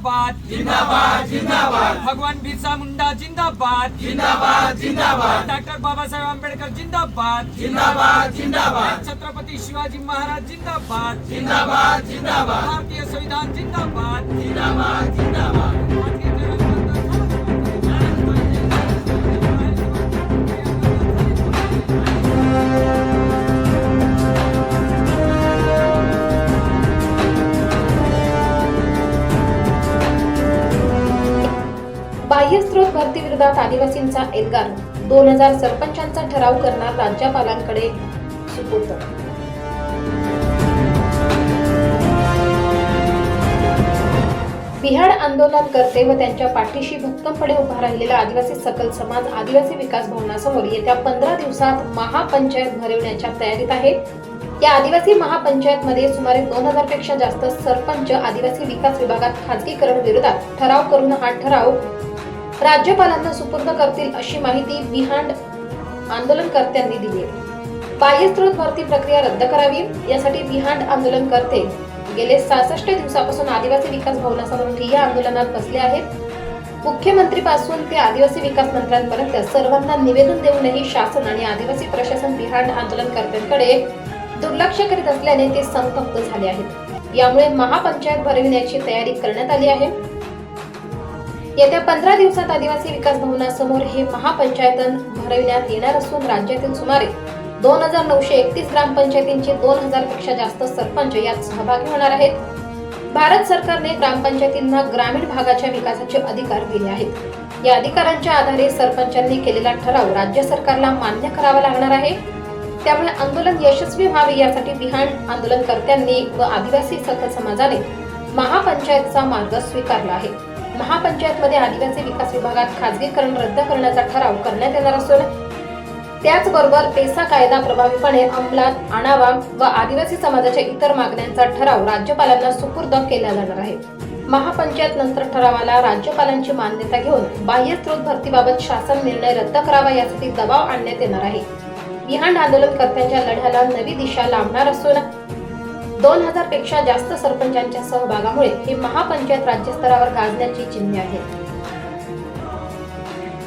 जिंदाबाद. जिंदाबाद जिंदाबाद. भगवान बिरसा मुंडा जिंदाबाद. जिंदाबाद जिंदाबाद. डॉक्टर बाबासाहेब आंबेडकर जिंदाबाद. जिंदाबाद जिंदाबाद. छत्रपती शिवाजी महाराज जिंदाबाद. जिंदाबाद जिंदाबाद. भारतीय संविधान जिंदाबाद. जिंदाबाद बाह्यस्रोत भरती विरोधात आदिवासींचा एल्गार. दोन हजार सरपंचांचा ठराव करणार राज्यपालांकडे सुपूर्द. बिहाड आंदोलनकर्ते व त्यांच्या पाठीशी भक्कमपणे उभा राहिलेला आदिवासी सकल समाज आदिवासी विकास भवनासमोर येत्या पंधरा दिवसात महापंचायत भरवण्याच्या तयारीत आहे. या आदिवासी महापंचायत मध्ये सुमारे दोन हजारपेक्षा जास्त सरपंच आदिवासी विकास विभागात खाजगीकरण विरोधात ठराव करून हा ठराव राज्यपालांना सुपूर्द करतील अशी माहिती बिहांड आंदोलनकर्त्यांनी दिली. आहे बाह्यस्रोत भरती प्रक्रिया रद्द करावी यासाठी बिहांड आंदोलनकर्ते गेले सहासष्ट दिवसापासून आदिवासी विकास भवनासमोर ठिय्या आंदोलनात बसले आहेत. मुख्यमंत्रीपासून ते आदिवासी विकास मंत्र्यांपर्यंत सर्वांना निवेदन देऊनही शासन आणि आदिवासी प्रशासन बिहांड आंदोलनकर्त्यांकडे दुर्लक्ष करीत असल्याने ते संतप्त झाले आहेत. यामुळे महापंचायत भरविण्याची तयारी करण्यात आली आहे. येत्या पंधरा दिवसात आदिवासी विकास भवनासमोर हे महापंचायतन भरविण्यात येणार असून राज्यातील सुमारे दोन हजार नऊशे एकतीस ग्रामपंचायतींचे दोन हजारपेक्षा जास्त सरपंच यात सहभागी होणार आहेत. भारत सरकारने ग्रामपंचायतींना ग्रामीण भागाच्या विकासाचे अधिकार दिले आहेत. या अधिकारांच्या आधारे सरपंचांनी केलेला ठराव राज्य सरकारला मान्य करावा लागणार आहे. त्यामुळे आंदोलन यशस्वी व्हावे यासाठी बिहान आंदोलनकर्त्यांनी व आदिवासी सकल समाजाने महापंचायतचा मार्ग स्वीकारला आहे. महापंचायतमध्ये आदिवासी विकास विभागात खासगीकरण रद्द करण्याचा ठराव करण्यात येणार असून त्याचबरोबर पेसा कायदा प्रभावीपणे अंमलात आणावा व आदिवासी समाजाच्या इतर मागण्यांचा ठराव राज्यपालांना सुपूर्द केला जाणार आहे. महापंचायत नंतर ठरावाला राज्यपालांची मान्यता घेऊन बाह्य स्रोत भरतीबाबत शासन निर्णय रद्द करावा यासाठी दबाव आणण्यात येणार आहे. बिहांड आंदोलनकर्त्यांच्या लढ्याला नवी दिशा लाभणार असून दोन हजारपेक्षा जास्त सरपंचांच्या सहभागामुळे ही महापंचायत राज्यस्तरावर गाजण्याची चिन्हे आहेत.